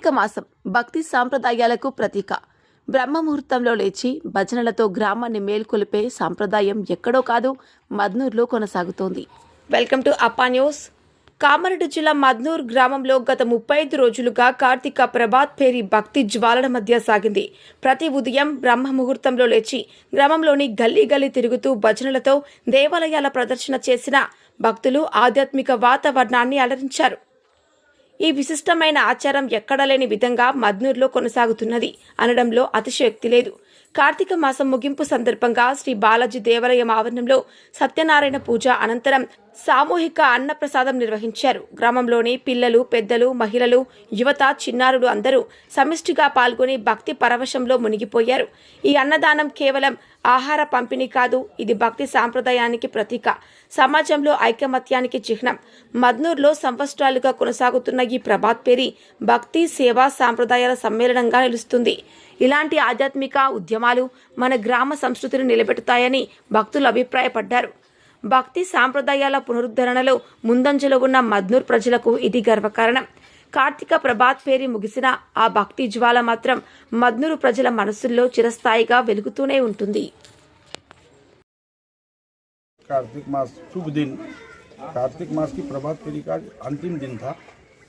కార్తీక మాసం భక్తి సాంప్రదాయాలకు ప్రతీక. బ్రహ్మముహూర్తంలో లేచి భజనలతో గ్రామాన్ని మేల్కొలిపే సాంప్రదాయం ఎక్కడో కాదు మద్నూర్లో కొనసాగుతోంది. Welcome to Appa news. Kamareddy జిల్లా మద్నూర్ గ్రామంలో గత ముప్పై ఐదు రోజులుగా కార్తీక ప్రభాత్ పేరి భక్తి జ్వాలల మధ్య సాగింది. ప్రతి ఉదయం బ్రహ్మ ముహూర్తంలో లేచి గ్రామంలోని గల్లీ గల్లీ తిరుగుతూ భజనలతో దేవాలయాల ప్రదర్శన చేసిన భక్తులు ఆధ్యాత్మిక వాతావరణాన్ని అలరించారు. ఈ విశిష్టమైన ఆచారం ఎక్కడా లేని విధంగా మద్నూర్లో కొనసాగుతున్నది అనడంలో అతిశయోక్తి లేదు. కార్తీక మాసం ముగింపు సందర్భంగా శ్రీ బాలాజీ దేవాలయం ఆవరణంలో సత్యనారాయణ పూజ అనంతరం సామూహిక అన్నప్రసాదం నిర్వహించారు. గ్రామంలోని పిల్లలు పెద్దలు మహిళలు యువత చిన్నారులు అందరూ సమిష్టిగా పాల్గొని భక్తి పరవశంలో మునిగిపోయారు. ఈ అన్నదానం కేవలం ఆహార పంపిణీ కాదు ఇది భక్తి సాంప్రదాయానికి ప్రతీక. సమాజంలో ఐకమత్యానికి చిహ్నం. మద్నూర్లో సంవత్సరాలుగా కొనసాగుతున్న ఈ ప్రభాత్ పేరి భక్తి సేవా సాంప్రదాయాల సమ్మేళనంగా నిలుస్తుంది. ఇలాంటి ఆధ్యాత్మిక ఉద్యమాలు మన గ్రామ సంస్కృతిని నిలబెడతాయని భక్తులు అభిప్రాయపడ్డారు భక్తి సాంప్రదాయాల పునరుద్ధరణలో ముందంజలో ఉన్న మద్నూర్ ప్రజలకు ఇది గర్వకారణం కార్తీక ప్రభాత్ పేరి ముగిసిన ఆ భక్తి జ్వాల మాత్రం మద్నూరు ప్రజల మనసుల్లో చిరస్థాయిగా వెలుగుతూనే ఉంటుంది कार्तिक मास शुभ दिन कार्तिक मास की प्रभात फेरी का अंतिम दिन था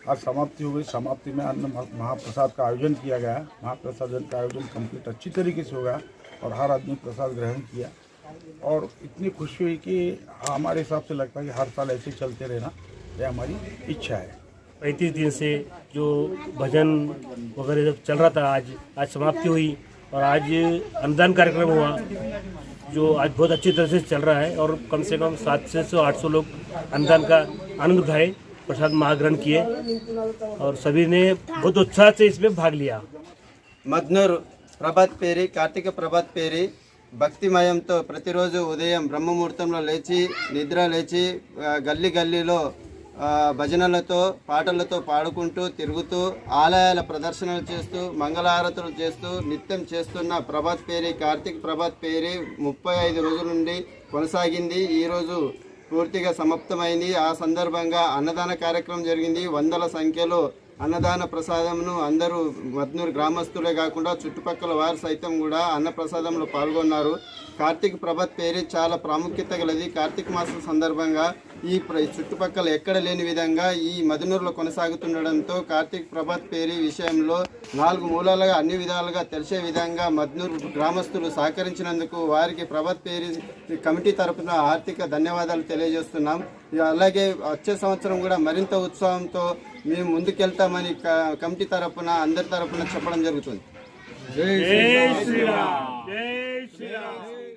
आज समाप्ति हो गई समाप्ति में अन्न महाप्रसाद का आयोजन किया गया महाप्रसादन का आयोजन कंप्लीट अच्छी तरीके से हो गया और हर आदमी प्रसाद ग्रहण किया। और इतनी खुशी हुई कि हमारे हिसाब से लगता है कि हर साल ऐसे चलते रहना यह हमारी इच्छा है। पैंतीस दिन से जो भजन वगैरह जब चल रहा था, आज आज समाप्ति हुई और आज अनुदान कार्यक्रम हुआ, जो आज बहुत अच्छी तरह से चल रहा है और कम से कम सात से सौ आठ सौ लोग अनुदान का आनंद उठाए। प्रसाद महाग्रहण किए और सभी ने बहुत उत्साह से इसमें भाग लिया మద్నూరు ప్రభాత్ పేరి కార్తీక ప్రభాత్ పేరి భక్తిమయంతో ప్రతిరోజు ఉదయం బ్రహ్మముహూర్తంలో లేచి నిద్ర లేచి ఆ, గల్లీ గల్లీలో ఆ, భజనలతో పాటలతో పాడుకుంటూ తిరుగుతూ ఆలయాల ప్రదర్శనలు చేస్తూ మంగళహారతులు చేస్తూ నిత్యం చేస్తున్న ప్రభాత్ పేరి కార్తీక ప్రభాత్ పేరి ముప్పై ఐదు రోజుల నుండి కొనసాగింది ఈరోజు పూర్తిగా సమాప్తమైంది. ఆ సందర్భంగా అన్నదాన కార్యక్రమం జరిగింది. వందల సంఖ్యలో అన్నదాన ప్రసాదంను అందరూ మద్నూరు గ్రామస్తులే కాకుండా చుట్టుపక్కల వారు సైతం కూడా అన్న ప్రసాదంలో పాల్గొన్నారు. కార్తీక ప్రభత్ పేరు చాలా ప్రాముఖ్యత గలది. కార్తీక మాసం సందర్భంగా ఈ చుట్టుపక్కల ఎక్కడ లేని విధంగా ఈ మదనూరులో కొనసాగుతుండడంతో కార్తీక్ ప్రభాత్ పేరి విషయంలో నాలుగు మూలాలుగా అన్ని విధాలుగా తెలిసే విధంగా మద్నూరు గ్రామస్తులు సహకరించినందుకు వారికి ప్రభాత్ పేరి కమిటీ తరపున ఆర్థిక ధన్యవాదాలు తెలియజేస్తున్నాం. అలాగే వచ్చే సంవత్సరం కూడా మరింత ఉత్సాహంతో మేము ముందుకెళ్తాం. చేస్తామని కమిటీ తరఫున అందరి తరఫున చెప్పడం జరుగుతుంది. జై శ్రీరామ్. జై శ్రీరామ్.